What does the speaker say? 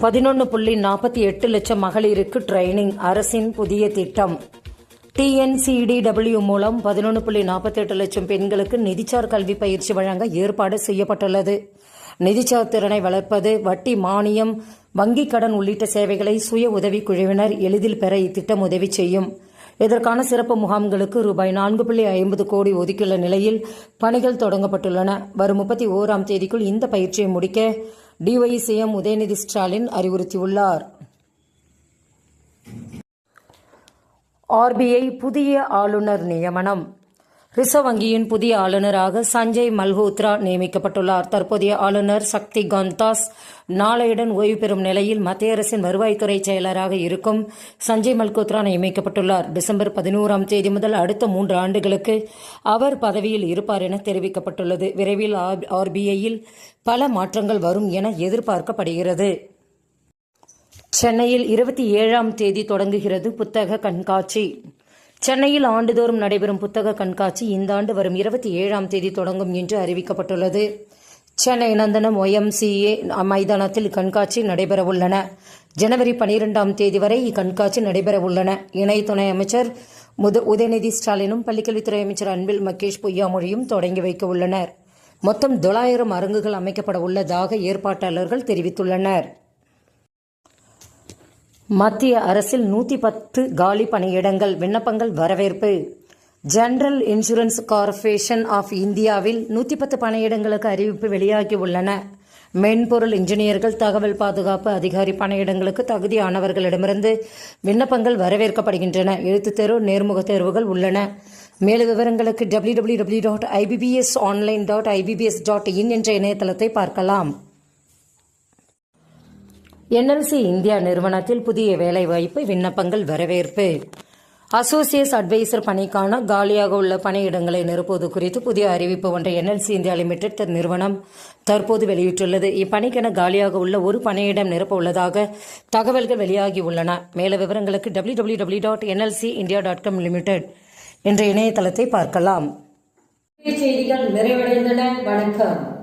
பதினொன்று புள்ளி நாற்பத்தி எட்டு லட்சம் மகளிருக்கு ட்ரைனிங் அரசின் புதிய திட்டம். டிஎன்சிடிடபிள்யூ மூலம் பதினொன்று புள்ளி நாற்பத்தி எட்டு லட்சம் பெண்களுக்கு நிதிச்சார் கல்வி பயிற்சி வழங்க ஏற்பாடு செய்யப்பட்டுள்ளது. நிதிச்சார் திறனை வளர்ப்பது வட்டி மானியம் வங்கிக் கடன் உள்ளிட்ட சேவைகளை சுய உதவிக் குழுவினர் எளிதில் பெற இத்திட்டம் உதவி செய்யும். இதற்கான சிறப்பு முகாம்களுக்கு ரூபாய் நான்கு புள்ளி ஐம்பது கோடி ஒதுக்கியுள்ள நிலையில் பணிகள் தொடங்கப்பட்டுள்ளன. வரும் முப்பத்தி ஓராம் தேதிக்குள் இந்த பயிற்சியை முடிக்க டிஒய்சிஎம் உதயநிதி ஸ்டாலின் அறிவுறுத்தியுள்ளார். ஆர்பிஐ புதிய ஆளுநர் நியமனம். ரிசர்வ் வங்கியின் புதிய ஆளுநராக சஞ்சய் மல்ஹோத்ரா நியமிக்கப்பட்டுள்ளார். தற்போதைய ஆளுநர் சக்தி காந்தாஸ் நாளையுடன் ஓய்வு பெறும் நிலையில் மத்திய அரசின் வருவாய்த்துறை செயலராக இருக்கும் சஞ்சய் மல்கோத்ரா நியமிக்கப்பட்டுள்ளார். டிசம்பர் பதினோராம் தேதி முதல் அடுத்த மூன்று ஆண்டுகளுக்கு அவர் பதவியில் இருப்பார் என தெரிவிக்கப்பட்டுள்ளது. விரைவில் ஆர்பிஐயில் பல மாற்றங்கள் வரும் என எதிர்பார்க்கப்படுகிறது. சென்னையில் இருபத்தி ஏழாம் தேதி தொடங்குகிறது புத்தக கண்காட்சி. சென்னையில் ஆண்டுதோறும் நடைபெறும் புத்தக கண்காட்சி இந்த ஆண்டு வரும் இருபத்தி ஏழாம் தேதி தொடங்கும் என்று அறிவிக்கப்பட்டுள்ளது. சென்னை நந்தனம் ஒய்எம்சிஏ மைதானத்தில் கண்காட்சி நடைபெறவுள்ளன. ஜனவரி பனிரெண்டாம் தேதி வரை இக்கண்காட்சி நடைபெறவுள்ளன. இணை துணை அமைச்சர் முத உதயநிதி ஸ்டாலினும் பள்ளிக்கல்வித்துறை அமைச்சர் அன்பில் மகேஷ் பொய்யாமொழியும் தொடங்கி வைக்க உள்ளனர் மொத்தம் தொள்ளாயிரம் அரங்குகள் அமைக்கப்பட உள்ளதாக ஏற்பாட்டாளர்கள் தெரிவித்துள்ளனர். மத்திய அரசில் நூற்றி பத்து காலி பணியிடங்கள் விண்ணப்பங்கள் வரவேற்பு. ஜெனரல் இன்சூரன்ஸ் கார்ப்பரேஷன் ஆஃப் இந்தியாவில் நூற்றி பத்து பணியிடங்களுக்கு அறிவிப்பு வெளியாகி உள்ளன. மென்பொருள் இன்ஜினியர்கள் தகவல் பாதுகாப்பு அதிகாரி பணியிடங்களுக்கு தகுதியானவர்களிடமிருந்து விண்ணப்பங்கள் வரவேற்கப்படுகின்றன. எழுத்துத் தேர்வு நேர்முக தேர்வுகள் உள்ளன. மேலும் விவரங்களுக்கு W W W dot IBPS online dot IBPS dot in என்ற இணையதளத்தை பார்க்கலாம். என்எல்சி இந்தியா நிறுவனத்தில் புதிய வேலைவாய்ப்பு விண்ணப்பங்கள் வரவேற்பு. அசோசியேட்ஸ் அட்வைசர் பணிக்கான காலியாக உள்ள பணியிடங்களை நிரப்புவது குறித்து புதிய அறிவிப்பு ஒன்றை என்எல்சி இந்தியா லிமிடெட் நிறுவனம் தற்போது வெளியிட்டுள்ளது. இப்பணிக்கென காலியாக உள்ள ஒரு பணியிடம் நிரப்ப உள்ளதாக தகவல்கள் வெளியாகியுள்ளன மேல விவரங்களுக்கு W W W dot NLC India dot com limited என்ற இணையதளத்தை பார்க்கலாம். செய்திகள் நிறைவடைந்தன. வணக்கம்.